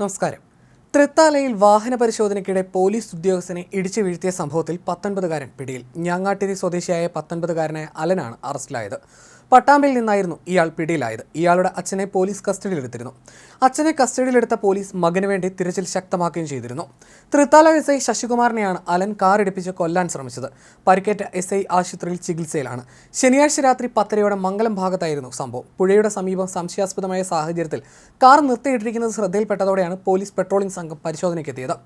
നമസ്കാരം തൃത്താലയിൽ വാഹന പരിശോധനയ്ക്കിടെ പോലീസ് ഉദ്യോഗസ്ഥനെ ഇടിച്ചു വീഴ്ത്തിയ സംഭവത്തിൽ പത്തൊൻപതുകാരൻ പിടിയിൽ. ഞാങ്ങാട്ടിരി സ്വദേശിയായ പത്തൊൻപതുകാരനായ അലനാണ് അറസ്റ്റിലായത്. പട്ടാമ്പിൽ നിന്നായിരുന്നു ഇയാൾ പിടിയിലായത്. ഇയാളുടെ അച്ഛനെ പോലീസ് കസ്റ്റഡിയിലെടുത്തിരുന്നു. അച്ഛനെ കസ്റ്റഡിയിലെടുത്ത പോലീസ് മകന് വേണ്ടി തിരച്ചിൽ ശക്തമാക്കുകയും ചെയ്തിരുന്നു. തൃത്താല എസ് ഐ ശശികുമാറിനെയാണ് അലൻ കാർ ഇടിപ്പിച്ച് കൊല്ലാൻ ശ്രമിച്ചത്. പരിക്കേറ്റ എസ് ഐ ആശുപത്രിയിൽ ചികിത്സയിലാണ്. ശനിയാഴ്ച രാത്രി പത്തരയോടെ മംഗലം ഭാഗത്തായിരുന്നു സംഭവം. പുഴയുടെ സമീപം സംശയാസ്പദമായ സാഹചര്യത്തിൽ കാർ നിർത്തിയിട്ടിരിക്കുന്നത് ശ്രദ്ധയിൽപ്പെട്ടതോടെയാണ് പോലീസ് പെട്രോളിംഗ് സംഘം പരിശോധനയ്ക്കെത്തിയത്.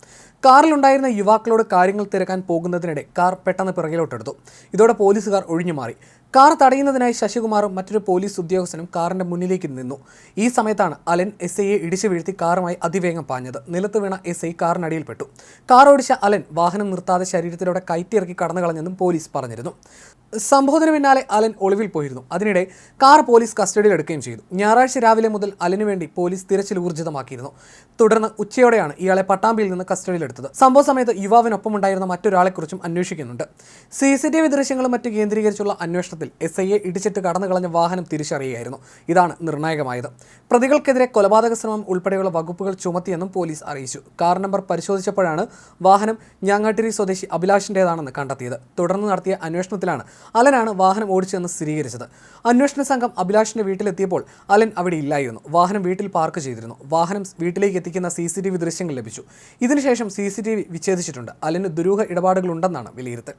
കാറിലുണ്ടായിരുന്ന യുവാക്കളോട് കാര്യങ്ങൾ തിരക്കാൻ പോകുന്നതിനിടെ കാർ പെട്ടെന്ന് പിറകിലോട്ടെടുത്തു. ഇതോടെ പോലീസുകാർ ഒഴിഞ്ഞുമാറി. കാർ തടയുന്നതിനായി ശശികുമാറും മറ്റൊരു പോലീസ് ഉദ്യോഗസ്ഥനും കാറിന്റെ മുന്നിലേക്ക് നിന്നു. ഈ സമയത്താണ് അലൻ എസ് ഐയെ ഇടിച്ചു വീഴ്ത്തി കാറുമായി അതിവേഗം പാഞ്ഞത്. നിലത്ത് വീണ എസ് ഐ കാറിനടിയിൽപ്പെട്ടു. കാർ ഓടിച്ച അലൻ വാഹനം നിർത്താതെ ശരീരത്തിലൂടെ കയറ്റിയിറക്കി കടന്നു കളഞ്ഞെന്നും പോലീസ് പറഞ്ഞിരുന്നു. സംഭവത്തിന് പിന്നാലെ അലൻ ഒളിവിൽ പോയിരുന്നു. അതിനിടെ കാർ പോലീസ് കസ്റ്റഡിയിലെടുക്കുകയും ചെയ്തു. ഞായറാഴ്ച രാവിലെ മുതൽ അലനു വേണ്ടി പോലീസ് തിരച്ചിൽ ഊർജിതമാക്കിയിരുന്നു. തുടർന്ന് ഉച്ചയോടെയാണ് ഇയാളെ പട്ടാമ്പിയിൽ നിന്ന് കസ്റ്റഡിയിലെടുത്തത്. സംഭവ സമയത്ത് യുവാവിനൊപ്പമുണ്ടായിരുന്ന മറ്റൊരാളെക്കുറിച്ചും അന്വേഷിക്കുന്നുണ്ട്. സി സി ടി വി ദൃശ്യങ്ങളും മറ്റ് കേന്ദ്രീകരിച്ചുള്ള അന്വേഷണത്തിൽ എസ് ഐയെ ഇടിച്ചിട്ട് കടന്നു കളഞ്ഞ വാഹനം തിരിച്ചറിയുകയായിരുന്നു. ഇതാണ് നിർണായകമായത്. പ്രതികൾക്കെതിരെ കൊലപാതക ശ്രമം ഉൾപ്പെടെയുള്ള വകുപ്പുകൾ ചുമത്തിയെന്നും പോലീസ് അറിയിച്ചു. കാർ നമ്പർ പരിശോധിച്ചപ്പോഴാണ് വാഹനം ഞാങ്ങാട്ടിരി സ്വദേശി അഭിലാഷിന്റേതാണെന്ന് കണ്ടെത്തിയത്. തുടർന്ന് നടത്തിയ അന്വേഷണത്തിലാണ് അലനാണ് വാഹനം ഓടിച്ചതെന്ന് സ്ഥിരീകരിച്ചത്. അന്വേഷണ സംഘം അഭിലാഷിന്റെ വീട്ടിലെത്തിയപ്പോൾ അലൻ അവിടെ ഇല്ലായിരുന്നു. വാഹനം വീട്ടിൽ പാർക്ക് ചെയ്തിരുന്നു. വാഹനം വീട്ടിലേക്ക് എത്തിക്കുന്ന സി സി ടി വി ദൃശ്യങ്ങൾ ലഭിച്ചു. ഇതിനുശേഷം സി സി ടി വി വിച്ഛേദിച്ചിട്ടുണ്ട്. അലന് ദുരൂഹ ഇടപാടുകളുണ്ടെന്നാണ് വിലയിരുത്തൽ.